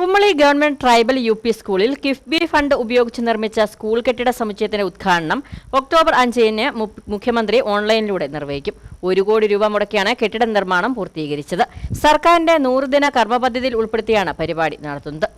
Kumily government tribal U P സ്കൂളിൽ KIIFB fund ഉപയോഗിച്ച് നിർമ്മിച്ച സ്കൂൾ കെട്ടിട സമുച്ചയത്തിന്റെ ഉദ്ഘാടനം ഒക്ടോബർ അഞ്ചിന് മുഖ്യമന്ത്രി ഓൺലൈനിലൂടെ നിർവഹിക്കും. ഒരു കോടി രൂപ മുടക്കിയാണ് കെട്ടിട നിർമ്മാണം പൂർത്തീകരിച്ചത്. സർക്കാരിന്റെ നൂറുദിന കർമ്മ പദ്ധതിയിൽ ഉൾപ്പെടുത്തിയാണ് പരിപാടി നടത്തുന്നത്.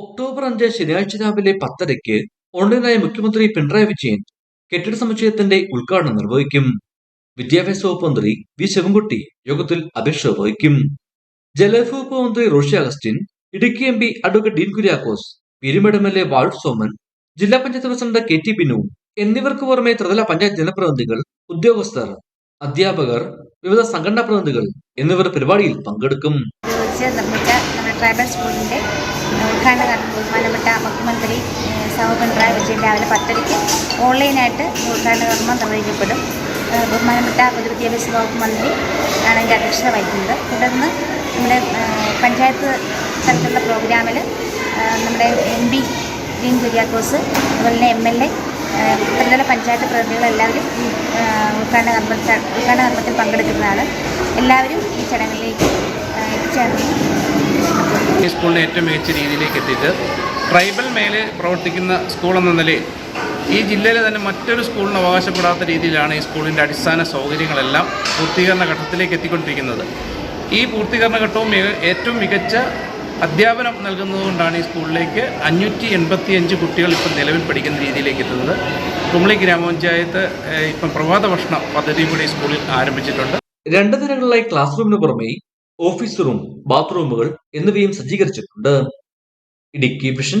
ഒക്ടോബർ അഞ്ച് ശനിയാഴ്ച രാവിലെ പത്തരയ്ക്ക് ഓൺലൈനായി മുഖ്യമന്ത്രി പിണറായി വിജയൻ കെട്ടിട സമുച്ചയത്തിന്റെ ഉദ്ഘാടനം നിർവഹിക്കും. വിദ്യാഭ്യാസ വകുപ്പ് മന്ത്രി വി. ശിവൻകുട്ടി യോഗത്തിൽ അധ്യക്ഷത വഹിക്കും. ജലവിഭവ വകുപ്പ് മന്ത്രി Roshy Augustine Idukki M P advocate Dean Kuriakose Peermade M L A Soman ജില്ലാ panchayat president K T Binu എന്നിവർക്ക് പുറമെ ത്രിതല പഞ്ചായത്ത് ജനപ്രതിനിധികൾ ഉദ്യോഗസ്ഥർ അധ്യാപകർ വിവിധ സംഘടനാ പ്രതിനിധികൾ എന്നിവർ പരിപാടിയിൽ പങ്കെടുക്കും. നമ്മുടെ ട്രൈബൽ സ്കൂളിന്റെ ഉദ്ഘാടന ബഹുമാനപ്പെട്ട മുഖ്യമന്ത്രി സഹ പിണറായി വിജയൻ രാവിലെ പത്തരയ്ക്ക് ഓൺലൈനായിട്ട് ഉദ്ഘാടന കർമ്മം നിർവഹിക്കപ്പെടും. ബഹുമാനപ്പെട്ട പൊതുവിദ്യാഭ്യാസ വകുപ്പ് മന്ത്രി ആണ് അതിന്റെ അധ്യക്ഷത വഹിക്കുന്നത്. തുടർന്ന് നമ്മുടെ പഞ്ചായത്ത് തലത്തിലുള്ള പ്രോഗ്രാമിൽ നമ്മുടെ എം പി ഡീൻ കുര്യാക്കോസ് അതുപോലെ തന്നെ എം എൽ എ ത്രിതല പഞ്ചായത്ത് പ്രതിനിധികളെല്ലാവരും ഉദ്ഘാടന കർമ്മത്തിൽ ഉദ്ഘാടന കർമ്മത്തിൽ പങ്കെടുക്കുന്നതാണ്. എല്ലാവരും ഈ ചടങ്ങിലേക്ക് എത്തിച്ചേർന്നു സ്കൂളിനെ ഏറ്റവും മികച്ച രീതിയിലേക്ക് എത്തിയിട്ട് ട്രൈബൽ മേലെ പ്രവർത്തിക്കുന്ന സ്കൂൾ എന്ന നിലയിൽ ഈ ജില്ലയിലെ തന്നെ മറ്റൊരു സ്കൂളിന് അവകാശപ്പെടാത്ത രീതിയിലാണ് ഈ സ്കൂളിന്റെ അടിസ്ഥാന സൗകര്യങ്ങളെല്ലാം പൂർത്തീകരണ ഘട്ടത്തിലേക്ക് എത്തിക്കൊണ്ടിരിക്കുന്നത്. ഈ പൂർത്തീകരണ ഘട്ടവും ഏറ്റവും മികച്ച അധ്യാപനം നൽകുന്നതുകൊണ്ടാണ് ഈ സ്കൂളിലേക്ക് അഞ്ഞൂറ്റി എൺപത്തിയഞ്ച് കുട്ടികൾ ഇപ്പം നിലവിൽ പഠിക്കുന്ന രീതിയിലേക്ക് എത്തുന്നത്. കുമളി ഗ്രാമപഞ്ചായത്ത് ഇപ്പം പ്രഭാത ഭക്ഷണ പദ്ധതി കൂടി സ്കൂളിൽ ആരംഭിച്ചിട്ടുണ്ട്. രണ്ട് ദിനങ്ങളിലായി ക്ലാസ് റൂമിന് പുറമെ ഓഫീസ് റൂം ബാത്റൂമുകൾ എന്നിവയും സജ്ജീകരിച്ചിട്ടുണ്ട്. ഇടുക്കി വിഷൻ